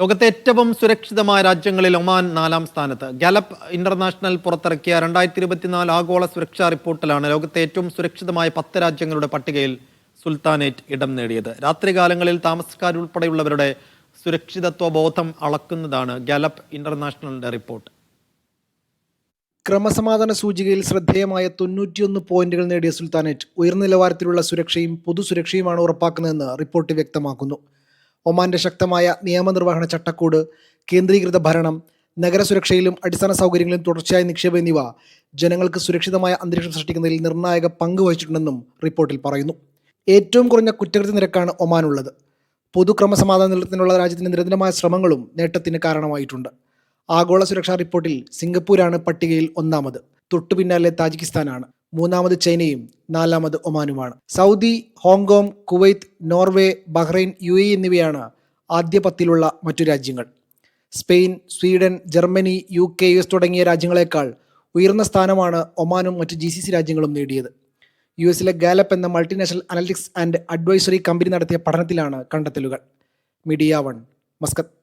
ലോകത്തെ ഏറ്റവും സുരക്ഷിതമായ രാജ്യങ്ങളിൽ ഒമാൻ നാലാം സ്ഥാനത്ത്. ഗലപ്പ് ഇന്റർനാഷണൽ പുറത്തിറക്കിയ രണ്ടായിരത്തി ഇരുപത്തിനാല് ആഗോള സുരക്ഷാ റിപ്പോർട്ടിലാണ് ലോകത്തെ ഏറ്റവും സുരക്ഷിതമായ പത്ത് രാജ്യങ്ങളുടെ പട്ടികയിൽ സുൽത്താനേറ്റ് ഇടം നേടിയത്. രാത്രികാലങ്ങളിൽ താമസക്കാരുൾപ്പെടെയുള്ളവരുടെ സുരക്ഷിതത്വ ബോധം അളക്കുന്നതാണ് ഗലപ്പ് ഇന്റർനാഷണലിന്റെ റിപ്പോർട്ട്. ക്രമസമാധാന സൂചികയിൽ ശ്രദ്ധേയമായ തൊണ്ണൂറ്റിയൊന്ന് പോയിന്റുകൾ നേടിയ സുൽത്താനേറ്റ് ഉയർന്ന നിലവാരത്തിലുള്ള സുരക്ഷയും പൊതുസുരക്ഷയുമാണ് ഉറപ്പാക്കുന്നതെന്ന് റിപ്പോർട്ട് വ്യക്തമാക്കുന്നു. ഒമാന്റെ ശക്തമായ നിയമനിർവഹണ ചട്ടക്കൂട് കേന്ദ്രീകൃത ഭരണം നഗരസുരക്ഷയിലും അടിസ്ഥാന സൗകര്യങ്ങളിലും തുടർച്ചയായ നിക്ഷേപം എന്നിവ ജനങ്ങൾക്ക് സുരക്ഷിതമായ അന്തരീക്ഷം സൃഷ്ടിക്കുന്നതിൽ നിർണായക പങ്ക് വഹിച്ചിട്ടുണ്ടെന്നും റിപ്പോർട്ടിൽ പറയുന്നു. ഏറ്റവും കുറഞ്ഞ കുറ്റകൃത്യ നിരക്കാണ് ഒമാനുള്ളത്. പൊതുക്രമസമാധാന നിലത്തിനുള്ള രാജ്യത്തിന്റെ നിരന്തരമായ ശ്രമങ്ങളും നേട്ടത്തിന് കാരണമായിട്ടുണ്ട്. ആഗോള സുരക്ഷാ റിപ്പോർട്ടിൽ സിംഗപ്പൂരാണ് പട്ടികയിൽ ഒന്നാമത്. തൊട്ടുപിന്നാലെ താജിക്കിസ്ഥാനാണ്. മൂന്നാമത് ചൈനയും നാലാമത് ഒമാനുമാണ്. Saudi Hong Kong Kuwait Norway Bahrain U A എന്നിവയാണ് ആദ്യ പത്തിലുള്ള മറ്റു രാജ്യങ്ങൾ. Spain Sweden Germany U K U S തുടങ്ങിയ രാജ്യങ്ങളെക്കാൾ ഉയർന്ന സ്ഥാനമാണ് ഒമാനും മറ്റ് ജി സി സി രാജ്യങ്ങളും നേടിയത്. യു എസിലെ ഗാലപ്പ് എന്ന multinational analytics and advisory company നടത്തിയ പഠനത്തിലാണ് കണ്ടെത്തലുകൾ. Media one Muscat.